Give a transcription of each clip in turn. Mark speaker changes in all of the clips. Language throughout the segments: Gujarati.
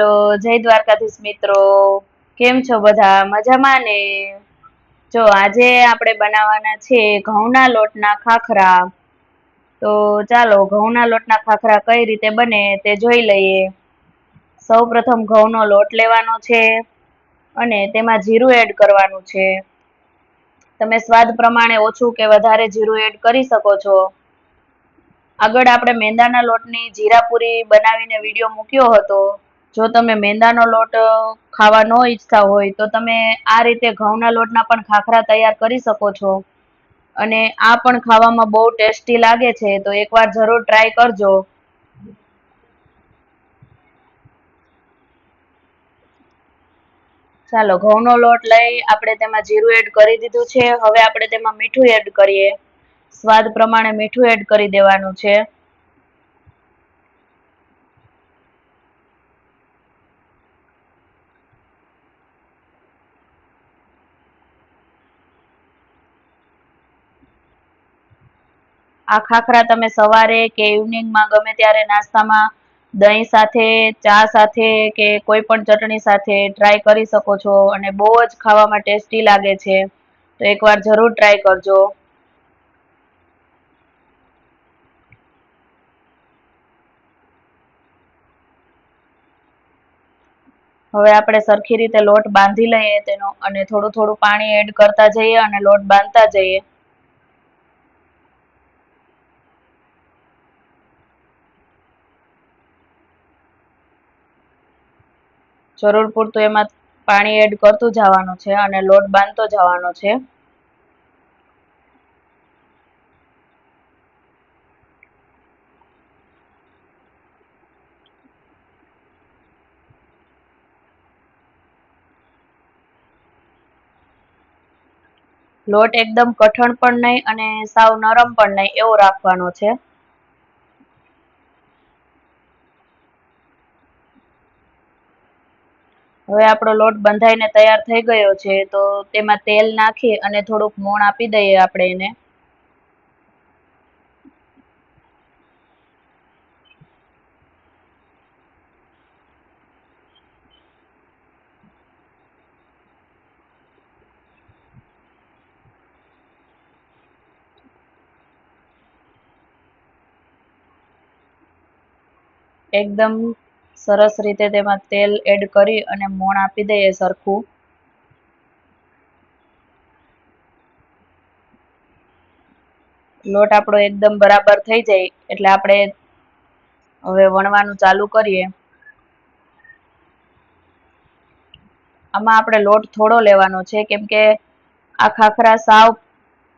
Speaker 1: હેલો, જય દ્વારકાધીશ મિત્રો. કેમ છો બધા? મજામાં ને? જો, આજે આપણે બનાવવાના છે ઘઉંના લોટના ખાખરા. તો ચાલો, ઘઉંના લોટના ખાખરા કઈ રીતે બને તે જોઈ લઈએ. સૌ પ્રથમ ઘઉંનો લોટ લેવાનો છે અને તેમાં જીરું એડ કરવાનું છે. તમે સ્વાદ પ્રમાણે ઓછું કે વધારે જીરું એડ કરી શકો છો. આગળ આપણે મેંદાના લોટની જીરાપુરી બનાવીને વીડિયો મૂક્યો હતો. જો તમે મેંદાનો લોટ ખાવા ન ઈચ્છતા હોય, તો તમે આ રીતે ઘઉંના લોટના પણ ખાખરા તૈયાર કરી શકો છો. અને આ પણ ખાવામાં બહુ ટેસ્ટી લાગે છે, તો એકવાર જરૂર ટ્રાય કરજો. ચાલો, ઘઉંનો લોટ લઈ આપણે તેમાં જીરું એડ કરી દીધું છે. હવે આપણે તેમાં મીઠું એડ કરીએ. સ્વાદ પ્રમાણે મીઠું એડ કરી દેવાનું છે. આ ખાખરા તમે સવારે કે ઇવનિંગમાં ગમે ત્યારે નાસ્તામાં દહીં સાથે, ચા સાથે કે કોઈ પણ ચટણી સાથે ટ્રાય કરી શકો છો અને બહુ જ ખાવામાં ટેસ્ટી લાગે છે. તો એકવાર જરૂર ટ્રાય કરજો. હવે આપણે સરખી રીતે લોટ બાંધી લઈએ તેનો અને થોડું થોડું પાણી એડ કરતા જઈએ અને લોટ બાંધતા જઈએ. જરૂર પૂરતું એમાં પાણી એડ કરતું જવાનું છે અને લોટ બાંધતો જવાનો છે. લોટ એકદમ કઠણ પણ નહીં અને સાવ નરમ પણ નહીં, એવો રાખવાનો છે. હવે આપણો લોટ બંધાઈને તૈયાર થઈ ગયો છે, તો તેમાં તેલ નાખી અને થોડુંક મોણ આપી દઈએ આપણે એને. એકદમ સરસ રીતે તેમાં તેલ એડ કરી અને મોણ આપી દઈએ સરખું. લોટ આપણો એકદમ બરાબર થઈ જાય એટલે આપણે હવે વણવાનું ચાલુ કરીએ. આમાં આપણે લોટ થોડો લેવાનો છે કેમ કે આ ખાખરા સાવ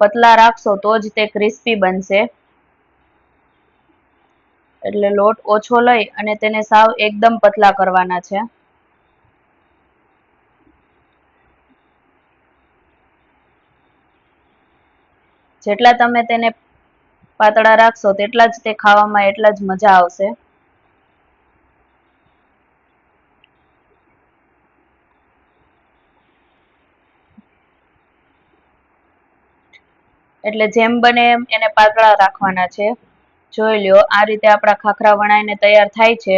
Speaker 1: પતલા રાખશો તો જ તે ક્રિસ્પી બનશે. એટલે લોટ ઓછો લઈ અને તેને સાવ એકદમ પતલા કરવાના છે. જેટલા તમે તેને પાતળા રાખશો તેટલા જ તે ખાવામાં એટલા જ મજા આવશે. એટલે જેમ બને એમ એને પાતળા રાખવાના છે. જોઈ લ્યો, આ રીતે આપણા ખાખરા વણાઈને તૈયાર થાય છે.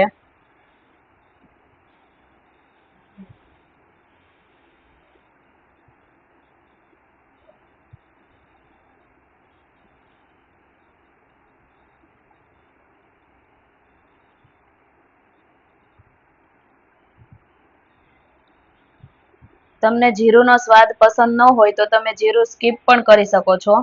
Speaker 1: તમને જીરુંનો સ્વાદ પસંદ ન હોય તો તમે જીરું સ્કીપ પણ કરી શકો છો.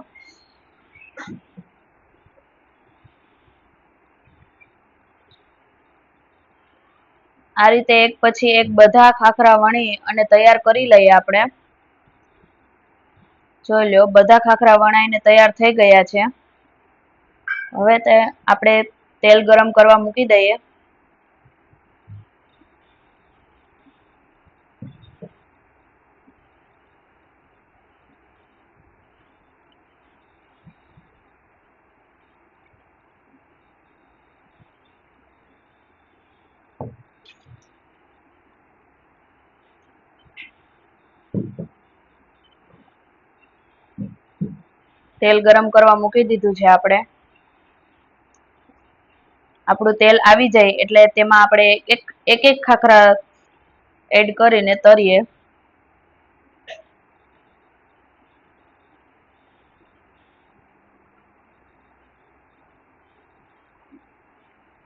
Speaker 1: આ રીતે એક પછી એક બધા ખાખરા વણી અને તૈયાર કરી લઈએ આપણે. જોઈ લો બધા ખાખરા વણાઈને તૈયાર થઈ ગયા છે. હવે તે આપણે તેલ ગરમ કરવા મૂકી દઈએ. તેલ ગરમ કરવા મૂકી દીધું છે આપણે આપણું તેલ આવી જાય એટલે તેમાં આપણે એક એક એક ખાખરા એડ કરીને તરીએ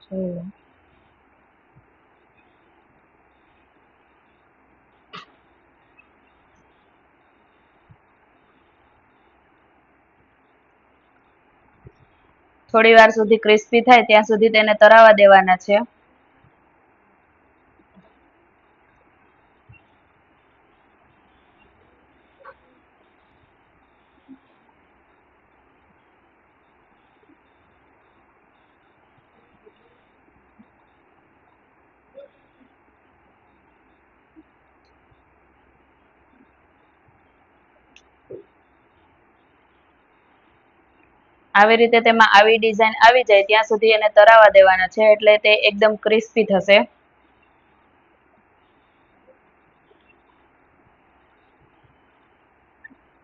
Speaker 1: જોઈએ. થોડી વાર સુધી ક્રિસ્પી થાય ત્યાં સુધી તેને તરાવા દેવાના છે. આવી રીતે તેમાં આવી ડિઝાઇન આવી જાય, ત્યાં સુધી એને તરાવા દેવાના છે એટલે તે એકદમ ક્રિસ્પી થશે.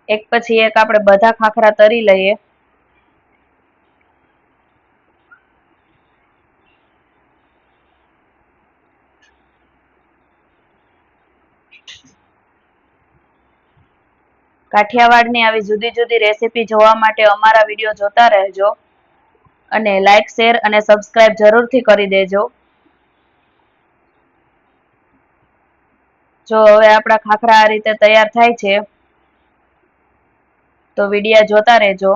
Speaker 1: એક પછી એક આપણે બધા ખાખરા તરી લઈએ. કાઠિયાવાડની આવી જુદી જુદી રેસીપી જોવા માટે અમારા વીડિયો જોતા રહેજો અને લાઈક શેર અને સબસ્ક્રાઇબ જરૂરથી કરી દેજો. જો હવે આપણા ખાખરા આ રીતે તૈયાર થાય છે, તો વિડીયા જોતા રહેજો.